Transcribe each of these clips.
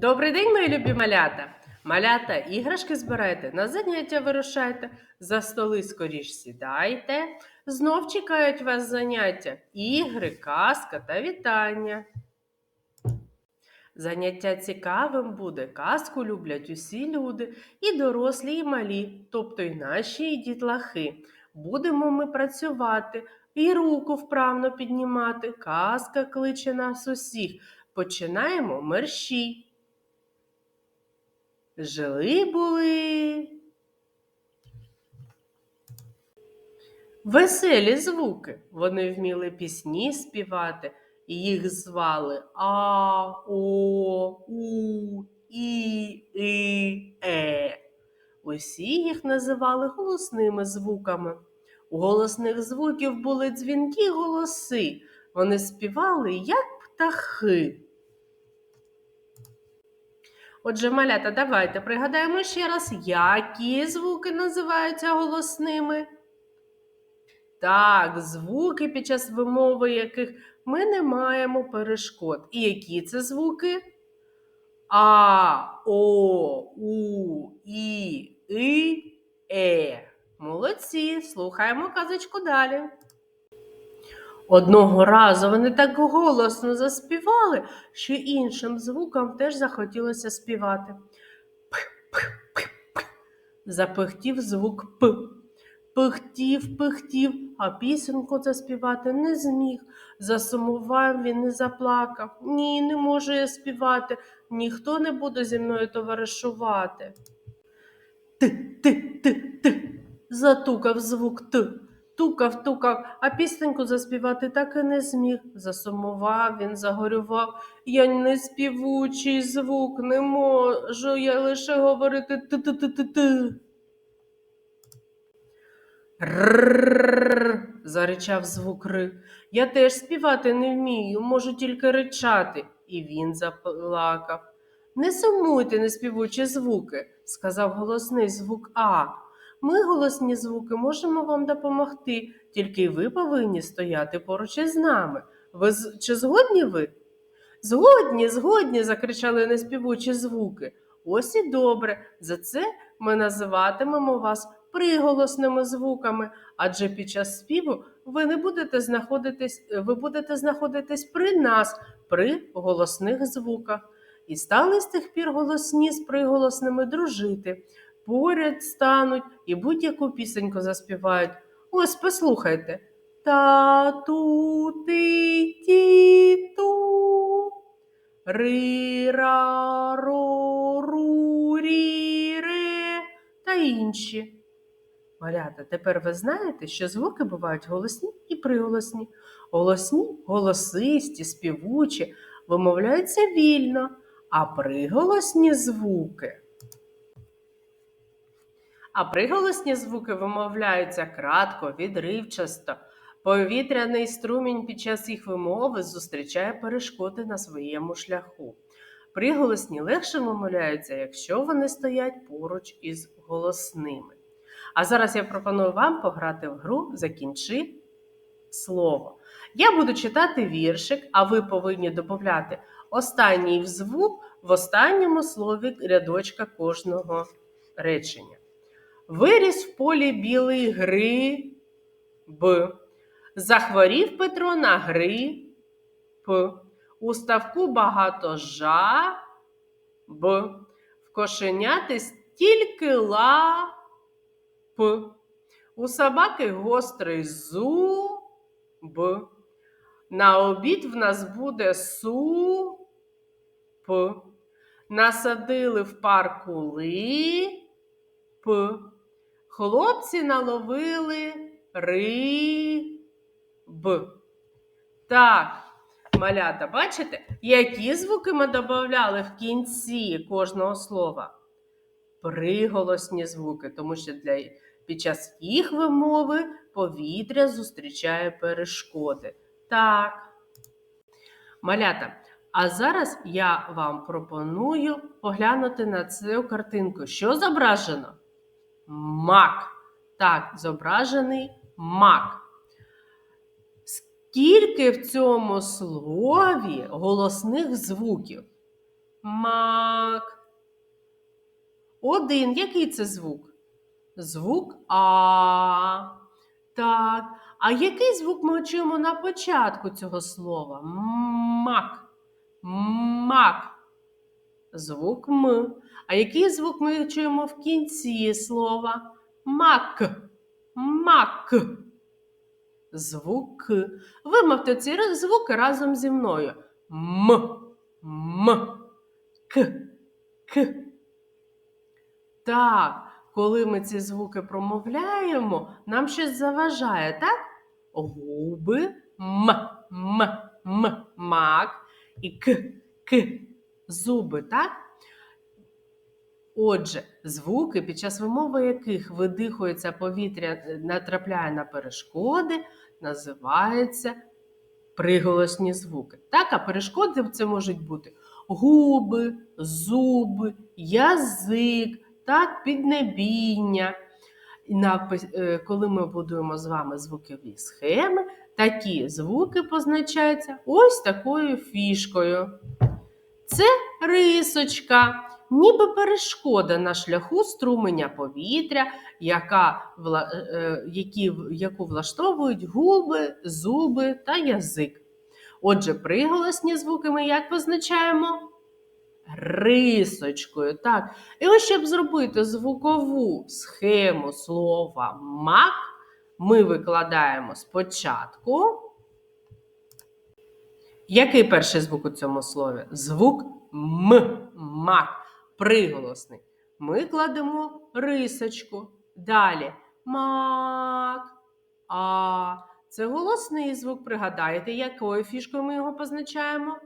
Добрий день, мої любі малята! Малята, іграшки збирайте, на заняття вирушайте, за столи скоріш сідайте. Знов чекають вас заняття, ігри, казка та вітання. Заняття цікавим буде, казку люблять усі люди, і дорослі, і малі, тобто й наші і дітлахи. Будемо ми працювати, і руку вправно піднімати. Казка кличе нас усіх. Починаємо мерщій. Жили були. Веселі звуки. Вони вміли пісні співати, і їх звали А, О, У, І, І, Е. Усі їх називали голосними звуками. У голосних звуків були дзвінкі голоси. Вони співали, як птахи. Отже, малята, давайте пригадаємо ще раз, які звуки називаються голосними. Так, звуки, під час вимови яких ми не маємо перешкод. І які це звуки? А, О, У, І, І, Е. Молодці, слухаємо казочку далі. Одного разу вони так голосно заспівали, що іншим звукам теж захотілося співати. П-п-п-п. Запихтів звук П. Пихтів, пихтів, а пісеньку заспівати не зміг. Засумував він і заплакав. Ні, не можу я співати, ніхто не буде зі мною товаришувати. Ти, ти, ти, ти. Затукав звук Т. Тукав, тукав, а пісеньку заспівати так і не зміг. Засумував він, загорював. Я не співучий звук, не можу я лише говорити т-т-т-т-т. Ррррррр, заричав звук ри. Я теж співати не вмію, можу тільки ричати. І він заплакав. Не сумуйте, неспівучі звуки, сказав голосний звук А. Ми, голосні звуки, можемо вам допомогти, тільки ви повинні стояти поруч із нами. Ви чи згодні ви? Згодні, згодні, закричали неспівучі звуки. Ось і добре. За це ми називатимемо вас приголосними звуками, адже під час співу ви не будете знаходитись, ви будете знаходитись при нас, при голосних звуках. І стали з тих пір голосні з приголосними дружити. Поряд стануть і будь-яку пісеньку заспівають. Ось послухайте. Тату ти тіту. Ра ро ру рі ре та інші. Малята, тепер ви знаєте, що звуки бувають голосні і приголосні. Голосні, голосисті, співучі, вимовляються вільно, а приголосні звуки. А приголосні звуки вимовляються кратко, відривчасто. Повітряний струмінь під час їх вимови зустрічає перешкоди на своєму шляху. Приголосні легше вимовляються, якщо вони стоять поруч із голосними. А зараз я пропоную вам пограти в гру Закінчи слово. Я буду читати віршик, а ви повинні додати останній звук в останньому слові рядочка кожного речення. Виріс в полі білий гриб. Захворів Петро на грип. У ставку багато жаб. В кошеняти стільки лап. У собаки гострий зуб. На обід в нас буде суп. Насадили в парку лип. Хлопці наловили риб. Так, малята, бачите, які звуки ми додавали в кінці кожного слова? Приголосні звуки, тому що для, під час їх вимови повітря зустрічає перешкоди. Так. Малята, а зараз я вам пропоную поглянути на цю картинку. Що зображено? Мак. Так, зображений мак. Скільки в цьому слові голосних звуків? Мак. Один. Який це звук? Звук А. Так. А який звук ми чуємо на початку цього слова? Мак. Мак. Звук М. А який звук ми чуємо в кінці слова? Мак. Мак. Звук Вимовте ці звуки разом зі мною. М. М. К. К. Так, коли ми ці звуки промовляємо, нам щось заважає, так? Губи, м, м, м, мак і к, к, зуби, так? Отже, звуки, під час вимови яких видихується повітря, е, натрапляє на перешкоди, називаються приголосні звуки. Так, а перешкоди це можуть бути губи, зуби, язик, так, піднебіння. Е, коли ми будуємо з вами звукові схеми, такі звуки позначаються ось такою фішкою. Це рисочка, ніби перешкода на шляху струменя повітря, яка, вла- е, які, яку влаштовують губи, зуби та язик. Отже, приголосні звуки ми як позначаємо? Рисочкою. Так. І ось щоб зробити звукову схему слова мак, ми викладаємо спочатку. Який перший звук у цьому слові? Звук М. Мак. Приголосний. Ми кладемо рисочку. Далі мак. А. Це голосний звук. Пригадайте, якою фішкою ми його позначаємо?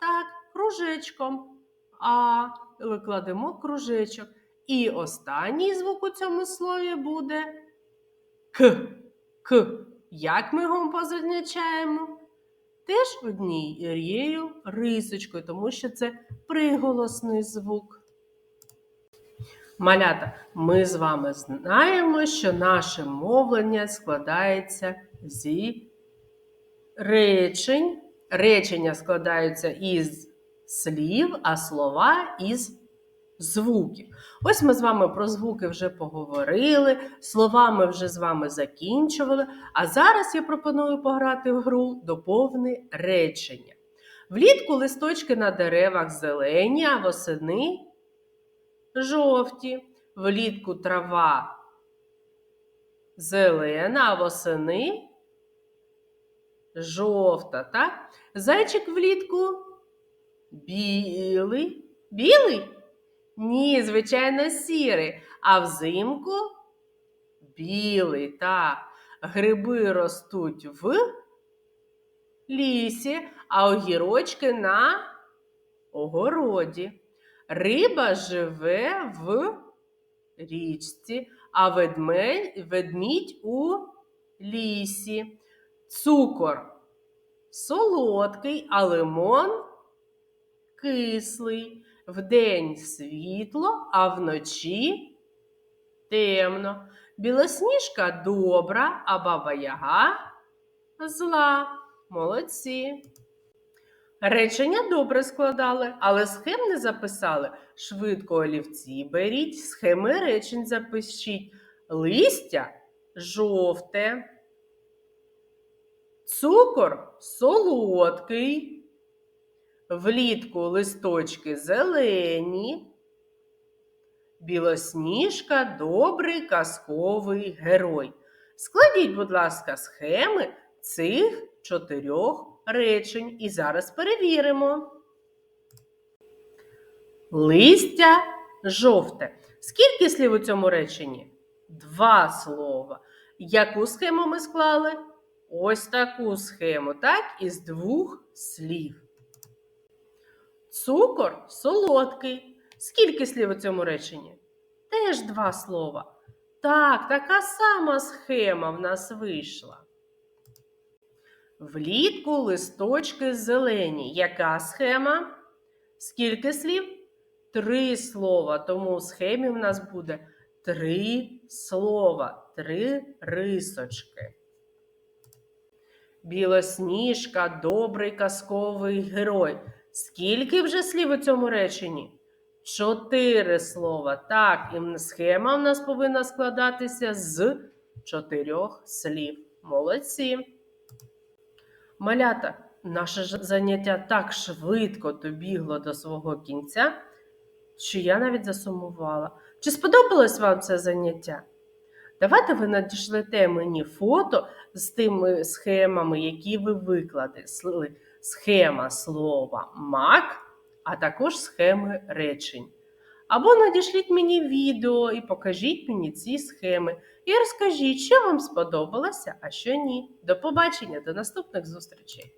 Так, кружечком. А. Викладемо кружечок. І останній звук у цьому слові буде К. К. Як ми його позначаємо? Теж однією рисочкою, тому що це приголосний звук. Малята, ми з вами знаємо, що наше мовлення складається зі речень. Речення складаються із слів, а слова із звуків. Ось ми з вами про звуки вже поговорили, слова ми вже з вами закінчували. А зараз я пропоную пограти в гру доповни речення. Влітку листочки на деревах зелені, а восени жовті. Влітку трава зелена, а восени жовта. Так? Зайчик влітку білий. Білий? Ні, звичайно, сірий. А взимку білий. Так. Гриби ростуть в лісі, а огірочки на огороді. Риба живе в річці, а ведмідь у лісі. Цукор солодкий, а лимон кислий. Вдень світло, а вночі темно. Білосніжка добра, а баба Яга зла. Молодці. Речення добре складали, але схем не записали. Швидко олівці беріть, схеми речень запишіть. Листя жовте. Цукор солодкий. Влітку листочки зелені. Білосніжка добрий казковий герой. Складіть, будь ласка, схеми цих чотирьох речень і зараз перевіримо. Листя жовте. Скільки слів у цьому реченні? Два слова. Яку схему ми склали? Ось таку схему, так? Із двох слів. Цукор солодкий. Скільки слів у цьому реченні? Теж два слова. Так, така сама схема в нас вийшла. Влітку листочки зелені. Яка схема? Скільки слів? Три слова. Тому в схемі в нас буде три слова, три рисочки. Білосніжка добрий казковий герой. Скільки вже слів у цьому реченні? Чотири слова. Так, і схема в нас повинна складатися з чотирьох слів. Молодці. Малята, наше заняття так швидко добігло до свого кінця, що я навіть засумувала. Чи сподобалось вам це заняття? Давайте ви надішлете мені фото з тими схемами, які ви виклади. Сли- Схема слова мак, а також схеми речень. Або надішліть мені відео і покажіть мені ці схеми. І розкажіть, що вам сподобалося, а що ні. До побачення, до наступних зустрічей!